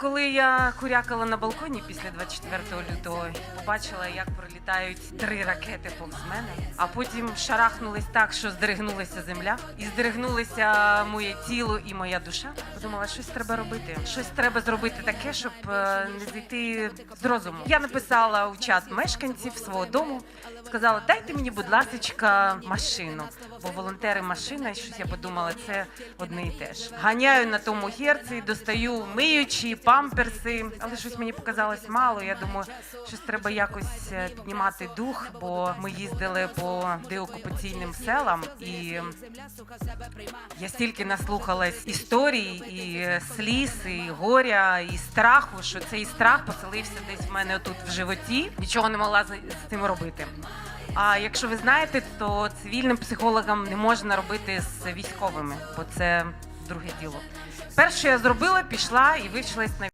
Коли я курякала на балконі після 24 лютого, побачила, як пролітають три ракети повз мене, а потім шарахнулись так, що здригнулася земля, і здригнулося моє тіло і моя душа. Подумала, щось треба робити. Щось треба зробити таке, щоб е, не зійти з розуму. Я написала у чат мешканців свого дому, сказала, дайте мені, будь ласочка, машину. Бо волонтери машина, щось я подумала, це одне і те ж. Ганяю на тому герці, достаю миючі, памперси, але щось мені показалось мало. Я думаю, щось треба якось е, піднімати дух, бо ми їздили по деокупаційним селам, і я стільки наслухалась історій, і сліз, і горя, і страху, що цей страх поселився десь в мене тут в животі. Нічого не могла з цим робити. А якщо ви знаєте, то цивільним психологам не можна робити з військовими, бо це друге діло. Перше, що я зробила, пішла і вивчилась на